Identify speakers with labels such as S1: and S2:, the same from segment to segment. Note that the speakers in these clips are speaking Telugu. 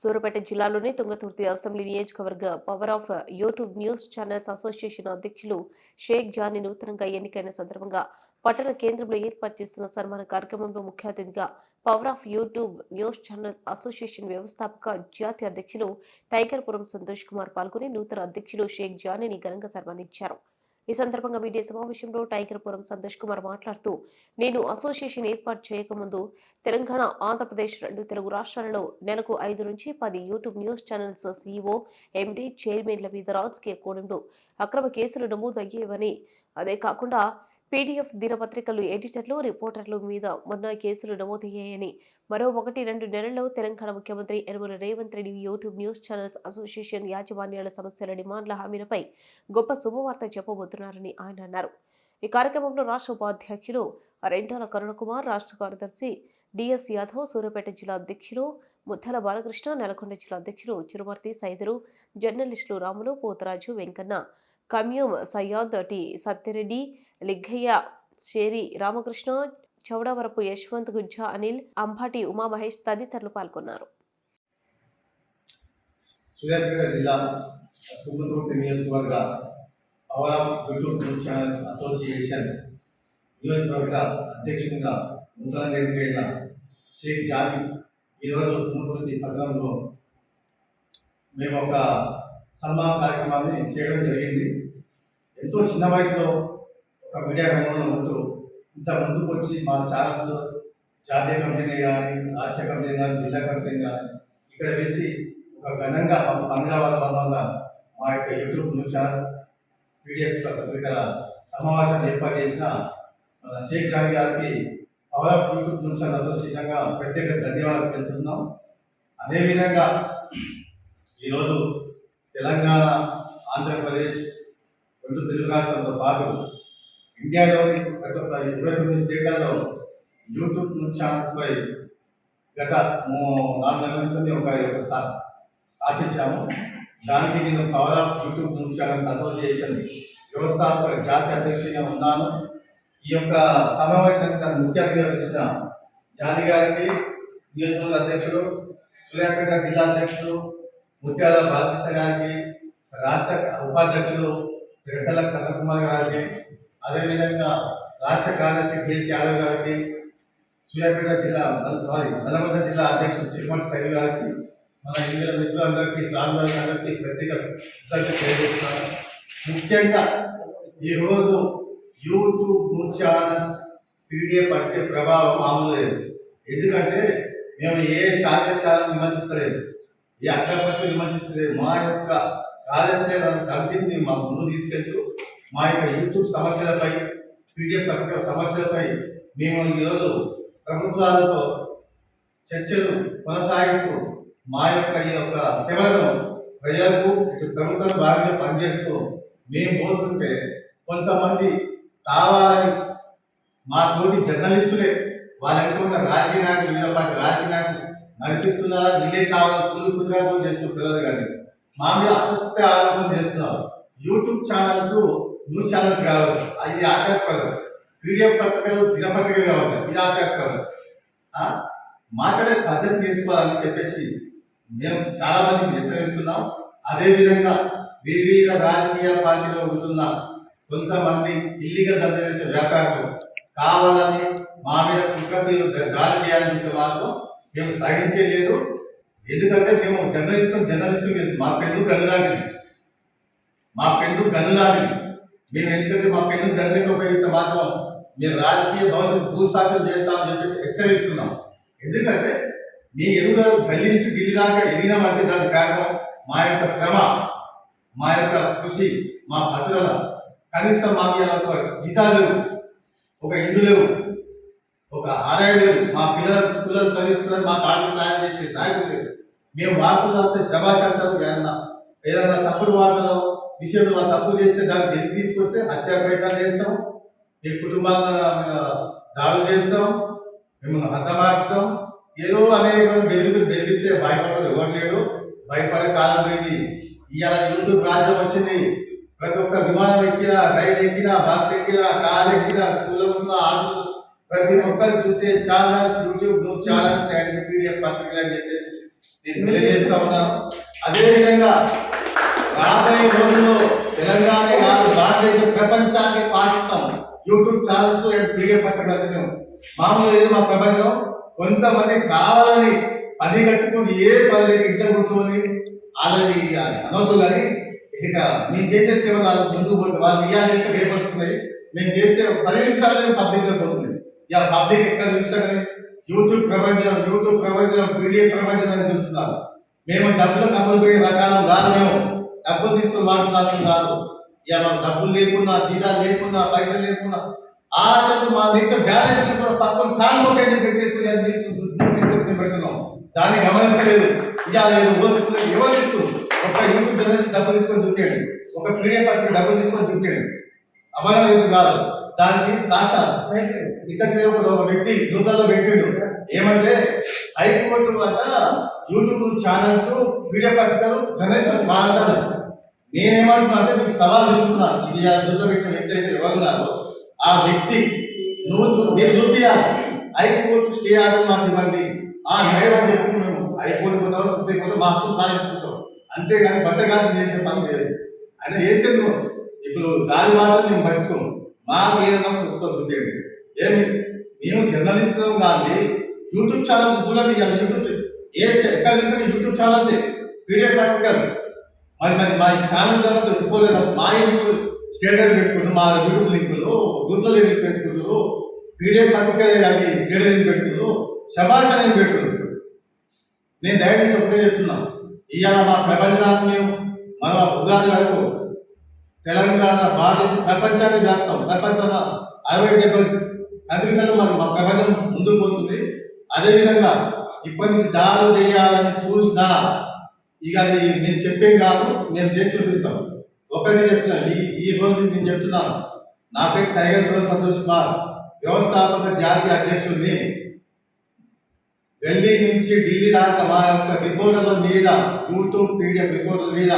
S1: సూరపేట జిల్లాలోని తుంగతుర్తి అసెంబ్లీ నియోజకవర్గ power of YouTube news channels association అధ్యక్షులు షేక్ జానీ నూతనంగా ఎన్నికైన సందర్భంగా పట్టణ కేంద్రంలో ఏర్పాటు చేస్తున్న సన్మాన కార్యక్రమంలో ముఖ్య అతిథిగా power of YouTube news channels association వ్యవస్థాపక జాతీయ అధ్యక్షులు టైగర్పురం సంతోష్ కుమార్ పాల్గొని నూతన అధ్యక్షులు షేక్ జానీని ఘనంగా సన్మానించారు. ఈ సందర్భంగా మీడియా సమావేశంలో టైగర్పురం సంతోష్ కుమార్ మాట్లాడుతూ నేను అసోసియేషన్ ఏర్పాటు చేయకముందు తెలంగాణ ఆంధ్రప్రదేశ్ రెండు తెలుగు రాష్ట్రాలలో నెలకు ఐదు నుంచి పది YouTube news channels CEO MD చైర్మన్ల మీద రాజకీయ కోణంలో అక్రమ కేసులు నమోదు అయ్యేవని అదే కాకుండా పీడీఎఫ్ దినపత్రికలు ఎడిటర్లు రిపోర్టర్లు మీద మొన్న కేసులు నమోదయ్యాయని. మరో ఒకటి రెండు నెలల్లో తెలంగాణ ముఖ్యమంత్రి Yanamala Revanth Reddy YouTube news channels association యాజమాన్యాల సమస్యల డిమాండ్ల హామీలపై గొప్ప శుభవార్త చెప్పబోతున్నారని ఆయన అన్నారు. ఈ కార్యక్రమంలో రాష్ట్ర ఉపాధ్యక్షులు రెంటాల కరుణకుమార్ రాష్ట్ర కార్యదర్శి డిఎస్ యాదవ్ సూర్యాపేట జిల్లా అధ్యక్షులు ముద్దల బాలకృష్ణ నెలకొండ జిల్లా అధ్యక్షులు చిరుమర్తి సైదరు జర్నలిస్టులు రాములు పోతరాజు వెంకన్న కమ్యూమ్ సయ్యాద్ టి సత్యరెడ్డి లిగ్గయ్య షేరి రామకృష్ణ చౌడవరపు యశ్వంత్ గుజ్జా అనిల్ అంబాటి ఉమామహేష్ తదితరులు పాల్గొన్నారు.
S2: సూర్యాపేట జిల్లా తుంగతుర్తి నియోజకవర్గ యూట్యూబ్ ఛానల్స్ అసోసియేషన్ నియోజకవర్గ అధ్యక్షునిగా ఎన్నికైన షేక్ ఈరోజు తుంగతుర్తి పట్టణంలో మేము ఒక సన్మాన కార్యక్రమాన్ని చేయడం జరిగింది. ఎంతో చిన్న వయసులో ఒక మీడియా రంగంలో ఉంటూ ఇంత ముందుకు వచ్చి మా ఛానల్స్ జాతీయ కంపెనీ కానీ రాష్ట్ర కంపెనీ కానీ జిల్లా కంపెనీ కానీ ఇక్కడ వచ్చి ఒక ఘనంగా పంద్రావాల బంధంగా మా యొక్క యూట్యూబ్ న్యూస్ ఛానల్స్ పీడిఎఫ్ పత్రికల సమావేశాన్ని ఏర్పాటు చేసిన షేక్ జాని గారికి power of YouTube news channel అసోసియేషన్గా ప్రత్యేక ధన్యవాదాలు తెలుపుతున్నాం. అదేవిధంగా ఈరోజు తెలంగాణ ఆంధ్రప్రదేశ్ రెండు తెలుగు రాష్ట్రాలతో పాటు ఇండియాలోని ప్రతి ఒక్క ఇరవై తొమ్మిది స్టేట్లలో యూట్యూబ్ న్యూస్ ఛానల్స్పై గత నాలుగు నెలల క్రితం ఒక ఒక స్థాపించాము. దానికి నేను power of YouTube news channels association వ్యవస్థాపక జాతీయ అధ్యక్షుడిగా ఉన్నాను. ఈ యొక్క సమావేశానికి నన్ను ముఖ్య అతిథిగా పిలిచిన జాని గారికి నియోజకవర్గ అధ్యక్షుడు సూర్యాపేట జిల్లా అధ్యక్షుడు ముత్యాల బాలకృష్ణ గారికి రాష్ట్ర ఉపాధ్యక్షుడు రెడ్డల కన్నకుమార్ గారికి అదేవిధంగా రాష్ట్ర కార్యదర్శి కేసీ యాదవ్ గారికి సూర్యాపేట జిల్లా సారీ నల్లగొండ జిల్లా అధ్యక్షుడు శ్రీమంత్ సైదు గారికి మన ఇండియా మిత్రులందరికీ అందరికీ ప్రత్యేక కృతజ్ఞత తెలియజేస్తున్నాను. ముఖ్యంగా ఈరోజు యూట్యూబ్ న్యూస్ ఛానల్స్ పీడిఎఫ్ అంటే ప్రభావం మామూలు లేదు. ఎందుకంటే మేము ఏ శాస్త్రీయ ఛానల్ విమర్శిస్తలేదు ఏ అగ్రపత్రి విమర్శిస్తలేదు. మా యొక్క కార్యాచరణ కమిటీని మా ముందు తీసుకెళ్తూ మా యొక్క యూట్యూబ్ సమస్యలపై క్రికెట్ పత్రికల సమస్యలపై మేము ఈరోజు ప్రభుత్వాలతో చర్చలు కొనసాగిస్తూ మా యొక్క ఈ యొక్క సేవలను ప్రజలకు ఇటు ప్రభుత్వం భాగంగా పనిచేస్తూ మేము పోతుంటే కొంతమంది కావాలని మా తోటి జర్నలిస్టులే వాళ్ళంటూ ఉన్న రాజకీయ నాయకులు వివిధ పార్టీ రాజకీయ నాయకులు నడిపిస్తున్నారా వీళ్ళే కావాలని కుళ్ళు కుదిరాలు చేస్తూ పిల్లలు కానీ మా మీద అసత్య ఆరోపణ చేస్తున్నారు. యూట్యూబ్ ఛానల్స్ న్యూస్ ఛానల్స్ కావాలి. అది ఆశాస్పదం. పీడిఎఫ్ పత్రికలు దినపత్రికలు కావాలి. ఇది ఆశాస్పదం. మాట్లాడే పద్ధతి నేర్చుకోవాలని చెప్పేసి మేము చాలా మందికి హెచ్చరిస్తున్నాం. అదేవిధంగా వివిధ రాజకీయ పార్టీలో ఉంటున్న కొంతమంది ఇల్లీగల్ దందా చేసే వ్యాపారులు కావాలని మా మీద కుట్రపీలు దాడి చేయాలని చూసే మాత్రం మేము సహించలేదు ఎందుకంటే మేము జర్నలిస్టు జర్నలిస్టు మా పెన్ను గనులాంటిది మా పెన్ను గనులాంటిది మేము ఎందుకంటే మా పిల్లలు తండ్రిని ఉపయోగిస్తే మాత్రం మీరు రాజకీయ భవిష్యత్తు భూస్థాపన చేస్తామని చెప్పేసి హెచ్చరిస్తున్నాం. ఎందుకంటే మీ ఎదుగుదల గల్లీ నుంచి ఢిల్లీ దాకా ఎదిగినామంటే దానికి కారణం మా యొక్క శ్రమ మా యొక్క కృషి మా పట్టుదల. కనీసం మాకు ఒక జీతాలు లేవు ఒక ఇల్లు లేవు ఒక ఆదాయం లేవు మా పిల్లల పిల్లలు చదివించుకోవడానికి మా పాటలు సాయం చేసే నాయకులు లేదు. మేము వార్తలు రాస్తే శభాష్ అంటారు ఏదన్నా ఏదన్నా తప్పుడు వార్తలో విషయంలో మా తప్పు చేస్తే దాన్ని తిరిగి తీసుకొస్తే హత్యా ప్రయత్నాలు చేస్తాం ఈ కుటుంబాల దాడులు చేస్తాం మిమ్మల్ని హతమార్చుతాం ఏదో అనేక బెదిరి బెదిరిస్తే భయపడడం ఎవరు లేడు భయపడే కాలం పోయింది. ఇవాళ యూట్యూబ్ రాజ్యం వచ్చింది. ప్రతి ఒక్క విమానం ఎక్కినా రైలు ఎక్కినా బస్ ఎక్కినా కార్ ఎక్కినా స్కూల్ ఆఫీస్ ప్రతి ఒక్కరు చూసే channels YouTube channels and media పత్రికలు అని చెప్పేసి నేను తెలియజేస్తా ఉన్నాను. అదేవిధంగా రాబోయే రోజుల్లో తెలంగాణ కాదు భారతదేశం ప్రపంచాన్ని పాటిస్తాం యూట్యూబ్ ఛానల్స్ అండ్ మీడియా పత్రికలను మామూలుగా ఏదో మా ప్రపంచం కొంతమంది కావాలని పని కట్టుకుని ఏ పని లేదు ఇంట్లో కూర్చొని వాళ్ళని అనొద్దు కానీ ఇక మేము చేసే సేవ వాళ్ళు ముందుకు పోతుంది వాళ్ళు ఇయ్యాలి చేస్తే భయపడుతున్నాయి మేము చేస్తే పది నిమిషాలు పబ్లిక్లో పోతుంది ఇక పబ్లిక్ ఎక్కడ చూసినా కానీ యూట్యూబ్ ప్రపంచం యూట్యూబ్ ప్రపంచం మీడియా ప్రపంచం అని చూస్తున్నారు. మేము డబ్బులు కమ్ములు పోయే రకాలం రాదు మేము. డబ్బులు తీసుకుని మాట్లాడాల్సింది కాదు. ఇక మాకు డబ్బులు లేకున్నా జీతాలు లేకున్నా పైసలు లేకున్నా ఆ రోజు మా దగ్గర బ్యాలెన్స్ కూడా పక్కన పెట్టేసుకుని అది తీసుకుని పెడుతున్నాం. దాన్ని గమనిస్తలేదు. ఇవాళ ఏదో వస్తుంది ఎవరు ఒక యూట్యూబ్ జర్నలిస్ట్ డబ్బులు తీసుకొని చూపించండి ఒక పీడిఎఫ్ పత్రిక డబ్బులు తీసుకొని చూపించండి అమలు చేసి కాదు. దానికి సాక్షాత్ ఇంతకు ఒక వ్యక్తి గ్రూప్లలో పెట్టిండు ఏమంటే హైకోర్టు వద్ద యూట్యూబ్ ఛానల్స్ మీడియా పత్రికలు జనరేషన్ మాట్లాడాలి నేనేమంటున్నా అంటే మీకు సవాల్ ఇస్తున్నా ఇది ఆ దుడ్డ పెట్టిన వ్యక్తి అయితే ఇవ్వగలరు ఆ వ్యక్తి నువ్వు చూ- మీరు చూపియాలి. హైకోర్టు స్టే ఆర్డర్ మాకు ఇవ్వండి. ఆ న్యాయం చెప్పి మేము హైకోర్టు కూడా సుప్రీం కోర్టు మా హక్కులు సాధించుకుంటాం. అంతేగాని బద్దగాల్సి చేసే పని చేయదు అని చేస్తే నువ్వు. ఇప్పుడు దాని మాటలు మేము పట్టించుకోము మాకు ఏదైనా ప్రభుత్వం చూపించండి ఏమి? మేము జర్నలిస్టులం కానీ యూట్యూబ్ ఛానల్ చూడండి ఇవాళ యూట్యూబ్ ఏ చ- ఎక్కడ చూసినా యూట్యూబ్ ఛానల్స్ పీడిఎఫ్ పత్రికలు మరి మరి మా ఛానల్స్ కన్నా దొరికిపోలేదు మా ఇంట్లో స్టేడియం పెట్టుకుంటారు మా యూట్యూబ్ లింకులు గుర్తు లింక్ పెంచుకుంటారు పీడిఎఫ్ పత్రిక అవి స్టేటస్ పెట్టుకుంటారు శభాష్ అనేది పెట్టుకుంటారు నేను దయచేసి ఒకటే చెప్తున్నా. ఇవాళ మా ప్రపంచనాన్ని మేము మన ఉగాది వరకు తెలంగాణ భారతదేశం ప్రపంచాన్ని వ్యాప్తం. ప్రపంచంలో అరవై డెబ్బై కంట్రీస్ మన మా ప్రపంచం ముందుకు పోతుంది. అదేవిధంగా ఇప్పటి నుంచి దాడులు చేయాలని చూసినా ఇక అది నేను చెప్పేం కాదు మేము చేసి చూపిస్తాం. ఒకటి చెప్తున్నాను ఈ ఈ రోజు నేను చెప్తున్నాను నా పేరు టైగర్ గౌరవ్ సంతోష్ కుమార్. వ్యవస్థాపక జాతీయ అధ్యక్షుడిని ఢిల్లీ నుంచి ఢిల్లీ దాకా మా యొక్క రిపోర్టర్ల మీద యూట్యూబ్ పీడిఎఫ్ రిపోర్టర్ల మీద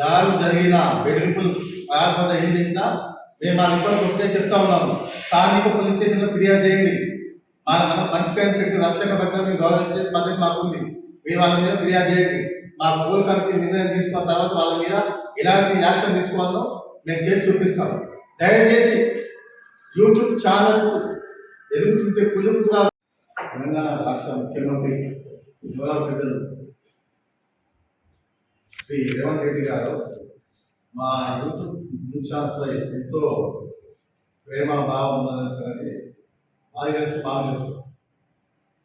S2: దారులు జరిగిన బెదిరింపులు కాకుండా ఏం చేసినా మేము మా రిపోర్ట్ ఒకటే చెప్తా ఉన్నాము. స్థానిక పోలీస్ స్టేషన్లో ఫిర్యాదు చేయండి. మన మంచికైన రక్షణ పెట్టడం పట్ల మేము గౌరవించే పద్ధతి మాకుంది. మీరు వాళ్ళ మీద ఫిర్యాదు చేయండి. మా కోర్ కమిటీ నిర్ణయం తీసుకున్న తర్వాత వాళ్ళ మీద ఎలాంటి యాక్షన్ తీసుకోవాలో మేము చేసి చూపిస్తాం. దయచేసి యూట్యూబ్ ఛానల్స్ ఎదుగుతుంటే కులుపుతున్నారు తెలంగాణ రాష్ట్ర ముఖ్యమంత్రి గౌరవ పెద్దలు శ్రీ రేవంత్ రెడ్డి గారు మా యూట్యూబ్ న్యూస్ ఛానల్స్పై ఎంతో ప్రేమ భావం ఉన్నదని అది కలిసి బాగా మాకు తెలుసు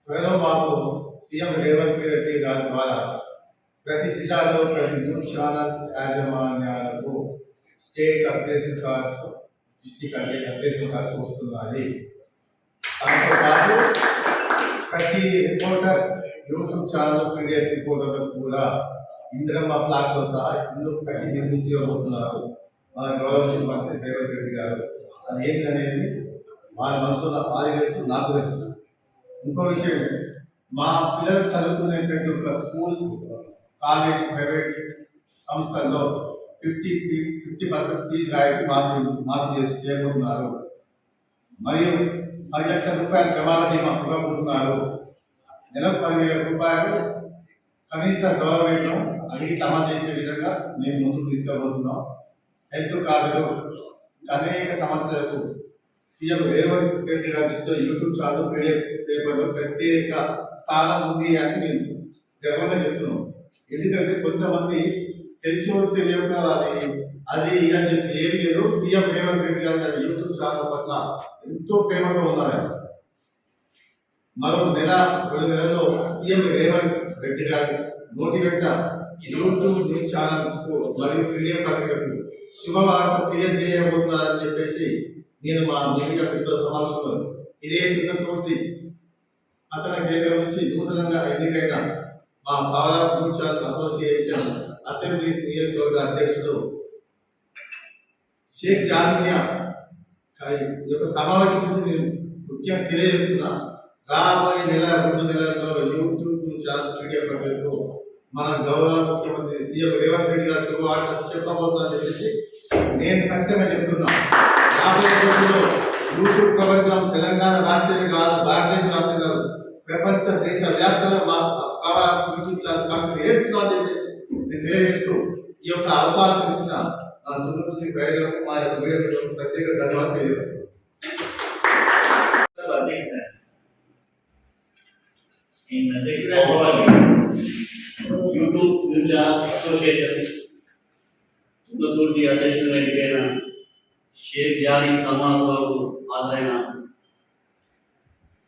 S2: త్వరలో మాకు సీఎం రేవంత్ రెడ్డి గారి ద్వారా ప్రతి జిల్లాలో ప్రతి news channels యాజమాన్యాలకు state updation cards district updation cards వస్తున్నాయి. దాంతో పాటు ప్రతి రిపోర్టర్ యూట్యూబ్ ఛానల్ పీడిఎఫ్ రిపోర్టర్లకు కూడా ఇంద్రమ్మ ప్లాట్తో సహా ఇల్లు కట్టి నిర్మించి ఇవ్వబోతున్నారు మన గౌరవ మంత్రి రేవంత్ రెడ్డి గారు. అది ఏంటనేది వారి మనసులో వారి తెలుసు నాకు తెలుసు. ఇంకో విషయం మా పిల్లలు చదువుకునే ప్రతి ఒక్క స్కూల్ కాలేజ్ ప్రైవేట్ సంస్థల్లో ఫిఫ్టీ ఫిఫ్టీ పర్సెంట్ ఫీజు రాయడం మార్పు మార్పు చేసి చేయకుంటున్నారు మరియు పది లక్షల రూపాయల ప్రమాద బీమా ఇవ్వబోతున్నారు. నెలకు పదివేల రూపాయలు కనీస గౌరవేతనం అడిగి అమలు చేసే విధంగా మేము ముందుకు తీసుకుపోతున్నాం. హెల్త్ కార్డులు అనేక సమస్యలకు సీఎం రేవంత్ రెడ్డి గారి యూట్యూబ్ ఛానల్ పీడిఎఫ్ పేపర్లో ప్రత్యేక స్థానం ఉంది అని నేను గర్వంగా చెప్తున్నాను. ఎందుకంటే కొంతమంది తెలిసి తెలియక అది అది ఇలా అని చెప్పి ఏది లేదు. సీఎం రేవంత్ రెడ్డి గారి గారి యూట్యూబ్ ఛానల్ పట్ల ఎంతో ప్రేమగా ఉన్నారు. మరో నెల రెండు నెలల్లో సీఎం రేవంత్ రెడ్డి గారి నోటి వెంట యూట్యూబ్ న్యూస్ ఛానల్స్కు మరియు పీడిఎఫ్ పత్రికకు శుభవార్త తెలియజేయబోతున్నారని చెప్పేసి నేను మా మీడియా మిత్రుల సమావేశంలో ఇదే చిన్న పూర్తి అతని దగ్గర నుంచి నూతనంగా ఎన్నికైన మా బాగా కూర్చాల్ అసోసియేషన్ అసెంబ్లీ నియోజకవర్గ అధ్యక్షుడు షేక్ జామియా ఈ యొక్క సమావేశం నుంచి నేను ముఖ్యంగా తెలియజేస్తున్నా. రాబోయే నెల రెండు నెలల్లో యూట్యూబ్ నుంచి మీడియా ప్రజలకు మన గౌరవ ముఖ్యమంత్రి సీఎం రేవంత్ రెడ్డి గారు శుభవార్త చెప్పబోతుందని చెప్పేసి నేను ఖచ్చితంగా చెప్తున్నా. రాబోయే రోజుల్లో యూట్యూబ్ ప్రపంచం తెలంగాణ రాష్ట్రమే కాదు భారతదేశ వ్యాప్తం కాదు ప్రపంచ దేశ వ్యాప్తంగా మా power of YouTube channel company వేస్తున్నాం అని చెప్పేసి నేను తెలియజేస్తూ ఈ యొక్క అవకాశం ఇచ్చిన నా తుంగతుర్తి ప్రజలకు మా యొక్క వీరులకు ప్రత్యేక ధన్యవాదాలు తెలియజేస్తున్నాను.
S3: In addition, YouTube news channels association Tungaturthi అధ్యక్షుడు ఎన్నికైన షేక్ జానీ సల్మాన్ సభకు హాజరైన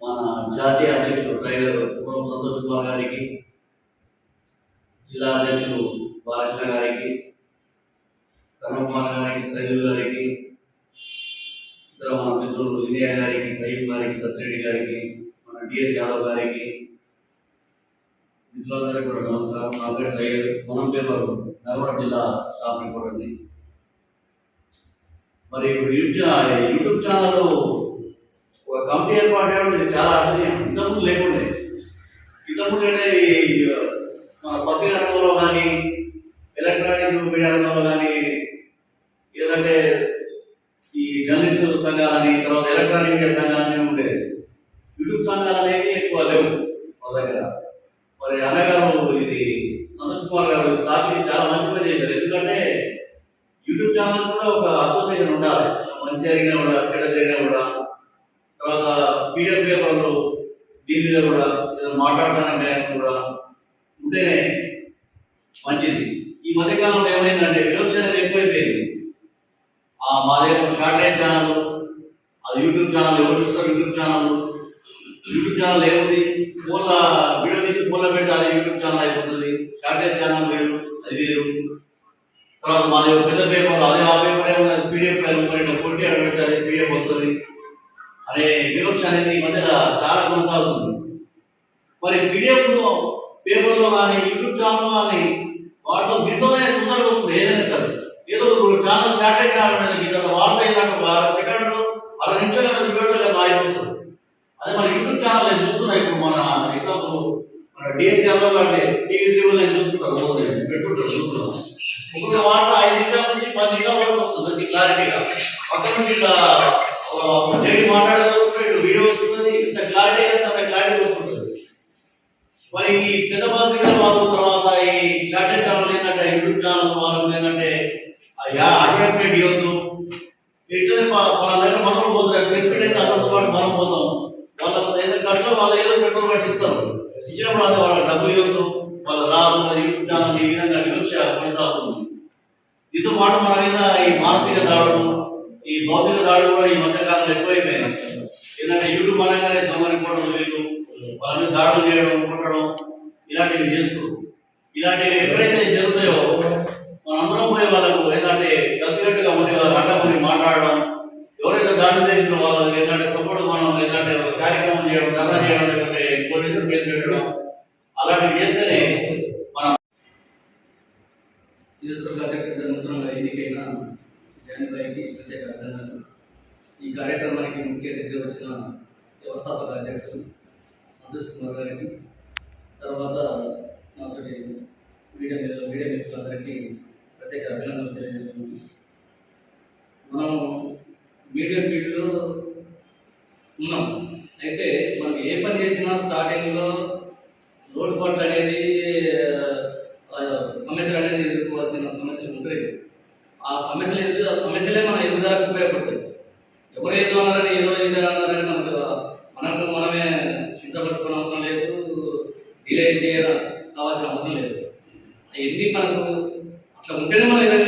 S3: మన జాతీయ అధ్యక్షుడు డ్రైవర్ పూర్వం సంతోష్ కుమార్ గారికి జిల్లా అధ్యక్షుడు బాలకృష్ణ గారికి కర్మకుమార్ గారికి సైదుల్ గారికి ఇతర మన మిత్రులు ఇండియా గారికి తయ్యం గారికి సత్యరెడ్డి గారికి మన డిఎస్ యాదవ్ గారికి మిత్రులందరికీ కూడా నమస్కారం. నా పేరు సయ్యద్. మనం పేపర్ నల్గొండ జిల్లా స్టాఫ్ అండి. మరి ఇప్పుడు యూట్యూబ్ యూట్యూబ్ ఛానల్ ఒక కంపెనీ ఏర్పాటు చేయడం చాలా ఆశ్చర్యం. ఇంతకుముందు లేకుండే. ఇంతకుముందు అంటే మన పత్రికా రంగంలో కానీ ఎలక్ట్రానిక్ మీడియా రంగంలో కానీ ఏదంటే ఈ జర్నలిస్టు సంఘాలని తర్వాత ఎలక్ట్రానిక్ మీడియా సంఘాలని ఉండేది యూట్యూబ్ సంఘాలు అనేది ఎక్కువ లేవు మా దగ్గర మరి అన్నగారు ఇది సంతోష్ కుమార్ గారు స్థాపించి చాలా మంచి పని చేశారు ఎందుకంటే యూట్యూబ్ ఛానల్ కూడా ఒక అసోసియేషన్ ఉండాలి మంచి జరిగినా కూడా చెడ్డ జరిగినా కూడా తర్వాత పీడిఎఫ్ పేపర్లు దీని మీద కూడా ఏదో మాట్లాడటానికి ఆయన కూడా ఉంటేనే మంచిది. ఈ మధ్యకాలంలో ఏమైందంటే వివక్ష అనేది ఎక్కువైపోయింది. ఆ మా దగ్గర షార్టేజ్ ఛానల్ అది యూట్యూబ్ ఛానల్ ఎవరు చూస్తారు యూట్యూబ్ ఛానల్? యూట్యూబ్ ఛానల్ ఏముంది? ఫోన్ల వీడియో తీసి ఫోన్లో పెట్టాలి అది యూట్యూబ్ ఛానల్ అయిపోతుంది. షార్టేజ్ ఛానల్ వేరు అది వేరు. తర్వాత మా దగ్గర పెద్ద పేపర్ అదే ఆ పేపర్ ఏమో పీడిఎఫ్ ఫైల్ మరి కొట్టి అక్కడ అది పీడిఎఫ్ వస్తుంది. అనే వివక్ష అనేది ఈ మధ్యన చాలా కొనసాగుతుంది. మరి పీడిఎఫ్ పేపర్లో కానీ యూట్యూబ్ ఛానల్ కానీ వాటిలో గిట్టనే తొందరగా వస్తుంది ఏదైనా సరే ఏదో ఇప్పుడు ఛానల్ శాటిలైట్ ఛానల్ మీద వార్త ఏంటంటే ఒక అర సెకండ్ అర నిమిషాలు చూపెట్టాలి మారిపోతుంది అదే మరి యూట్యూబ్ ఛానల్ నేను చూస్తున్నా ఇప్పుడు మన ఎగ్జాంపుల్ మన డిఎస్ యాదవ్ టీవీ త్రీలో నేను చూసుకుంటాను రోజు పెట్టుకుంటాను చూస్తున్నాను ఒక్కొక్క వార్త ఐదు నిమిషాల నుంచి పది నిమిషాల వరకు వస్తుంది వచ్చి క్లారిటీగా పక్కన నుంచి ఇట్లా లేడీ మాట్లాడేది వీడియో వస్తుంది ఇంత క్లారిటీ అంత క్లారిటీ వస్తుంది. మరి ఈ పెద్ద వారు తర్వాత ఈ చాటింగ్ ఛానల్ ఏంటంటే యూట్యూబ్ ఛానల్ వాళ్ళు ఏంటంటే అడ్వర్టైజ్మెంట్ ఇవ్వద్దు ఇట్లా మన దగ్గర మనం పోతున్నారు ప్రెసిడెంట్ అయితే అందరితో పాటు మనం పోతాం. వాళ్ళ ఏదో ఖర్చులో వాళ్ళు ఏదో పెట్రోల్ కట్టిస్తారు ఇచ్చినప్పుడు అది వాళ్ళ డబ్బులు ఇవ్వద్దు వాళ్ళ రాదు అది యూట్యూబ్ ఛానల్ ఈ విధంగా వివక్ష కొనసాగుతుంది. దీంతో పాటు మన మీద ఈ మానసిక దాడులు ఈ భౌతిక దాడులు కూడా ఈ మధ్య కాలంలో ఎక్కువైపోయినాయి. ఏంటంటే యూట్యూబ్ అనగానే దొంగ రిపోర్టర్లు వీళ్ళు వాళ్ళని దాడులు చేయడం కొట్టడం ఇలాంటివి చేస్తూ ఇలాంటివి ఎప్పుడైతే జరుగుతాయో మనందరం పోయి వాళ్ళకు ఏంటంటే కలిసికట్టుగా ఉండి వాళ్ళు అడ్డముడి మాట్లాడడం ఎవరైతే దాడులు చేసిన వాళ్ళు ఏంటంటే సపోర్ట్ మనం ఏంటంటే కార్యక్రమం చేయడం ధర్నా చేయడం లేకుంటే పోలీసులు కేసు పెట్టడం అలాంటివి చేస్తేనే మనం
S4: నియోజకవర్గ అధ్యక్షుడిగా నూతనంగా ఎన్నికైన జానిబాయికి ప్రత్యేక అభినందనలు. ఈ కార్యక్రమానికి ముఖ్య అతిథిగా వచ్చిన వ్యవస్థాపక అధ్యక్షుడు సంతోష్ కుమార్ గారికి తర్వాత నాతోటి మీడియా మీద- మీడియా మిత్రులందరికీ ప్రత్యేక అభినందనలు తెలియజేస్తున్నాను. మనం మీడియా ఫీల్డ్లో ఉన్నాం. అయితే మనం ఏ పని చేసినా స్టార్టింగ్లో లోటుపాట్లు అనేది సమస్యలు అనేది ఎదుర్కోవాల్సిన సమస్యలు ఉంటాయి. ఆ సమస్యలు ఎదురు ఆ సమస్యలే మన ఎదుగుదలకు ఉపయోగపడతాయి. ఎవరు ఏదో అన్నారని ఏదో ఏదో అన్నారని మనం డిలే చేయడం కావాల్సిన అవసరం లేదు